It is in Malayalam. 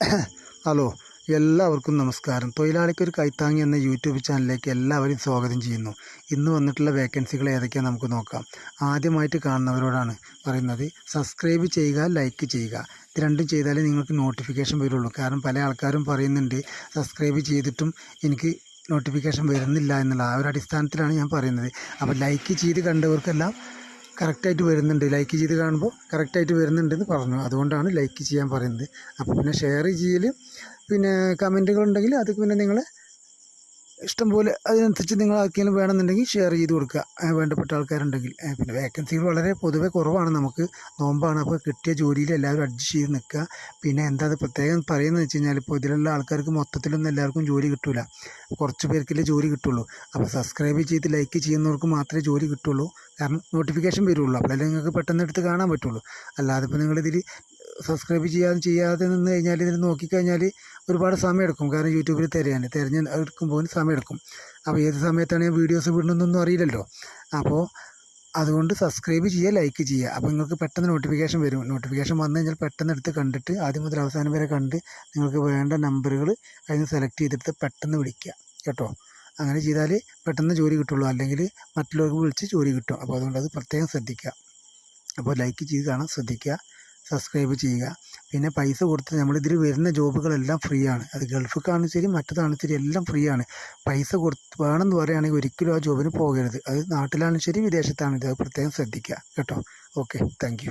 ഹലോ എല്ലാവർക്കും നമസ്കാരം. തൊഴിലാളിക്കൊരു കൈത്താങ്ങി എന്ന യൂട്യൂബ് ചാനലിലേക്ക് എല്ലാവരും സ്വാഗതം ചെയ്യുന്നു. ഇന്ന് വന്നിട്ടുള്ള വേക്കൻസികൾ ഏതൊക്കെയാണ് നമുക്ക് നോക്കാം. ആദ്യമായിട്ട് കാണുന്നവരോടാണ് പറയുന്നത് സബ്സ്ക്രൈബ് ചെയ്യുക ലൈക്ക് ചെയ്യുക. ഇത് രണ്ടും ചെയ്താലേ നിങ്ങൾക്ക് നോട്ടിഫിക്കേഷൻ വരുള്ളൂ. കാരണം പല ആൾക്കാരും പറയുന്നുണ്ട് സബ്സ്ക്രൈബ് ചെയ്തിട്ടും എനിക്ക് നോട്ടിഫിക്കേഷൻ വരുന്നില്ല എന്നുള്ള ആ ഒരു അടിസ്ഥാനത്തിലാണ് ഞാൻ പറയുന്നത്. അപ്പോൾ ലൈക്ക് ചെയ്ത് കണ്ടവർക്കെല്ലാം കറക്റ്റായിട്ട് വരുന്നുണ്ട്. ലൈക്ക് ചെയ്ത് കാണുമ്പോൾ കറക്റ്റായിട്ട് വരുന്നുണ്ടെന്ന് പറഞ്ഞു. അതുകൊണ്ടാണ് ലൈക്ക് ചെയ്യാൻ പറയുന്നത്. അപ്പോൾ പിന്നെ ഷെയർ ചെയ്യൽ പിന്നെ കമന്റുകളുണ്ടെങ്കിൽ അത് പിന്നെ നിങ്ങൾ ഇഷ്ടം പോലെ അതിനനുസരിച്ച് നിങ്ങൾ ആർക്കെങ്കിലും വേണമെന്നുണ്ടെങ്കിൽ ഷെയർ ചെയ്ത് കൊടുക്കുക. വേണ്ടപ്പെട്ട ആൾക്കാരുണ്ടെങ്കിൽ. പിന്നെ വേക്കൻസികൾ വളരെ പൊതുവെ കുറവാണ് നമുക്ക്. നോമ്പാണ്. അപ്പോൾ കിട്ടിയ ജോലിയിൽ എല്ലാവരും അഡ്ജസ്റ്റ് ചെയ്ത് നിൽക്കുക. പിന്നെ എന്താ അത് പ്രത്യേകം പറയുന്നത് വെച്ച് കഴിഞ്ഞാൽ ഇപ്പോൾ ഇതിലുള്ള ആൾക്കാർക്ക് മൊത്തത്തിലൊന്നും എല്ലാവർക്കും ജോലി കിട്ടില്ല കുറച്ച് പേർക്കല്ലേ ജോലി കിട്ടുള്ളൂ. അപ്പോൾ സബ്സ്ക്രൈബ് ചെയ്ത് ലൈക്ക് ചെയ്യുന്നവർക്ക് മാത്രമേ ജോലി കിട്ടുള്ളൂ. കാരണം നോട്ടിഫിക്കേഷൻ വരുള്ളൂ. അപ്പോഴല്ലേ നിങ്ങൾക്ക് പെട്ടെന്ന് എടുത്ത് കാണാൻ പറ്റുള്ളൂ. അല്ലാതെ ഇപ്പോൾ നിങ്ങളിതിൽ സബ്സ്ക്രൈബ് ചെയ്യാതെ ചെയ്യാതെ നിന്ന് കഴിഞ്ഞാൽ ഇതിൽ നോക്കിക്കഴിഞ്ഞാൽ ഒരുപാട് സമയമെടുക്കും. കാരണം യൂട്യൂബിൽ തിരയാൻ തിരഞ്ഞ് എടുക്കുമ്പോൾ സമയമെടുക്കും. അപ്പോൾ ഏത് സമയത്താണ് ഞാൻ വീഡിയോസ് വിടണമെന്നൊന്നും അറിയില്ലല്ലോ. അപ്പോൾ അതുകൊണ്ട് സബ്സ്ക്രൈബ് ചെയ്യുക ലൈക്ക് ചെയ്യുക. അപ്പോൾ നിങ്ങൾക്ക് പെട്ടെന്ന് നോട്ടിഫിക്കേഷൻ വരും. നോട്ടിഫിക്കേഷൻ വന്നു കഴിഞ്ഞാൽ പെട്ടെന്ന് എടുത്ത് കണ്ടിട്ട് ആദ്യം മുതൽ അവസാനം വരെ കണ്ട് നിങ്ങൾക്ക് വേണ്ട നമ്പറുകൾ അതിന് സെലക്ട് ചെയ്തെടുത്ത് പെട്ടെന്ന് വിളിക്കുക. കേട്ടോ? അങ്ങനെ ചെയ്താൽ പെട്ടെന്ന് ജോലി കിട്ടുള്ളൂ. അല്ലെങ്കിൽ മറ്റുള്ളവർക്ക് വിളിച്ച് ജോലി കിട്ടും. അപ്പോൾ അതുകൊണ്ട് അത് പ്രത്യേകം ശ്രദ്ധിക്കുക. അപ്പോൾ ലൈക്ക് ചെയ്ത് കാണാൻ ശ്രദ്ധിക്കുക. സബ്സ്ക്രൈബ് ചെയ്യുക. പിന്നെ പൈസ കൊടുത്ത് നമ്മളിതിൽ വരുന്ന ജോബുകളെല്ലാം ഫ്രീ ആണ് അത് ഗൾഫിക്കാണെങ്കിലും ശരി മറ്റേതാണെങ്കിലും ശരി എല്ലാം ഫ്രീ ആണ് പൈസ കൊടുത്ത് വേണമെന്ന് പറയുകയാണെങ്കിൽ ഒരിക്കലും ആ ജോബിന് പോകരുത്. അത് നാട്ടിലാണെങ്കിലും ശരി വിദേശത്താണെങ്കിലും അത് പ്രത്യേകം ശ്രദ്ധിക്കുക. കേട്ടോ? Okay thank